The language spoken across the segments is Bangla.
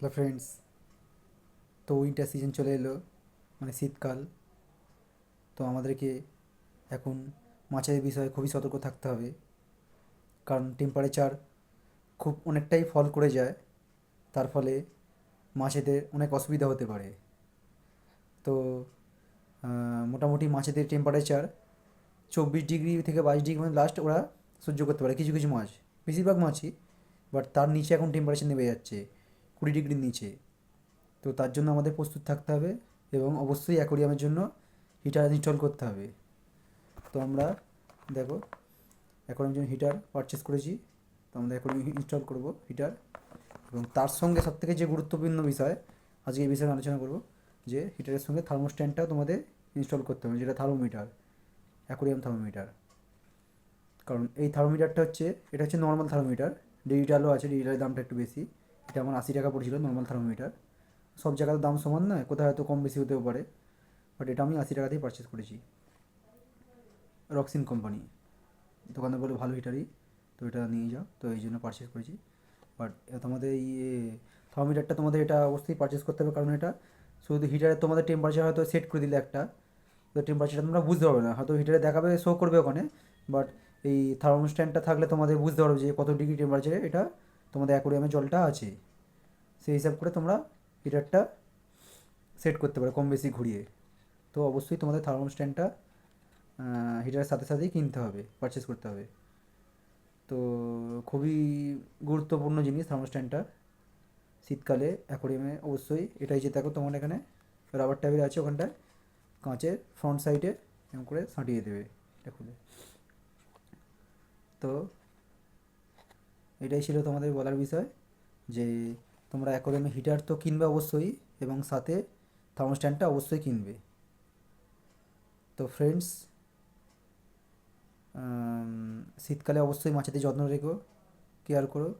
হ্যালো ফ্রেন্ডস, তো উইন্টার সিজন চলে এলো মানে শীতকাল। তো আমাদেরকে এখন মাছের বিষয়ে খুবই সতর্ক থাকতে হবে। কারণ টেম্পারেচার খুব অনেকটাই ফল করে যায়, তার ফলে মাছেদের অনেক অসুবিধা হতে পারে। তো মোটামুটি মাছেদের টেম্পারেচার চব্বিশ ডিগ্রি থেকে বাইশ ডিগ্রি মানে লাস্ট ওরা সহ্য করতে পারে, কিছু কিছু মাছ, বেশিরভাগ মাছই বাট তার নিচে এখন টেম্পারেচার নেমে যাচ্ছে। কুড়ি ডিগ্রির নিচে। তো তার জন্য আমাদের প্রস্তুত থাকতে হবে এবং অবশ্যই অ্যাকোরিয়ামের জন্য হিটার ইনস্টল করতে হবে। তো আমরা দেখো, অ্যাকোরিয়ামের জন্য হিটার পারচেস করেছি। তো আমরা অ্যাকোরিয়াম ইনস্টল করব হিটার। এবং তার সঙ্গে সবথেকে যে গুরুত্বপূর্ণ বিষয়, আজকে এই বিষয়ে আলোচনা করব, যে হিটারের সঙ্গে থার্মোস্ট্যান্ডটাও তোমাদের ইনস্টল করতে হবে, যেটা থার্মোমিটার, অ্যাকোরিয়াম থার্মোমিটার। কারণ এই থার্মোমিটারটা হচ্ছে, এটা হচ্ছে নর্মাল থার্মোমিটার ডিজিটালও আছে ডিজিটালের দামটা একটু বেশি। এটা আমার আশি টাকা পড়েছিল নর্মাল থার্মোমিটার সব জায়গাতে দাম সমান নয় কোথাও হয়তো কম বেশি হতেও পারে। বাট এটা আমি আশি টাকাতেই পারচেস করেছি। রক্সিন কোম্পানি দোকানে বলে ভালো হিটারই, তো এটা নিয়ে যাও। তো এই জন্য পারচেস করেছি। বাট তোমাদের এই থার্মোমিটারটা তোমাদের এটা অবশ্যই পারচেস করতে হবে, কারণ এটা শুধু হিটারে তোমাদের টেম্পারেচার হয়তো সেট করে দিলে একটা। তো টেম্পারেচারটা তোমরা বুঝতে পারবে না। হয়তো হিটারে দেখাবে শো করবে ওখানে। বাট এই থার্মোস্ট্যান্ডটা থাকলে তোমাদের বুঝতে পারবে যে কত ডিগ্রি টেম্পারেচারে এটা তোমাদের অ্যাকোরিয়ামে জলটা আছে, সেই হিসাব করে তোমরা হিটারটা সেট করতে পারো কম বেশি ঘুরিয়ে। তো অবশ্যই তোমাদের থার্মোস্ট্যান্ডটা হিটারের সাথে সাথেই কিনতে হবে পারচেস করতে হবে। তো খুবই গুরুত্বপূর্ণ জিনিস থার্মোস্ট্যান্ডটা শীতকালে অ্যাকোরিয়ামে অবশ্যই। এটাই যে দেখো তোমার এখানে রাবার টাইপের আছে ওখানটায়, কাঁচের ফ্রন্ট সাইডে এরকম করে সাঁটিয়ে দেবে, এটা খুলে। তো এটাই ছিল তোমাদের বলার বিষয় যে তোমরা অ্যাকোরিয়ামে হিটার তো কিনবে অবশ্যই এবং সাথে থার্মোস্ট্যান্ডটা অবশ্যই কিনবে। তো ফ্রেন্ডস শীতকালে অবশ্যই মাছেদের যত্ন রেখো কেয়ার করো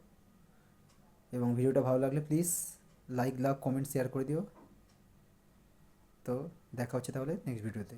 এবং ভিডিওটা ভালো লাগলে please like love comment share করে দিও। তো দেখা হচ্ছে তাহলে নেক্সট ভিডিওতে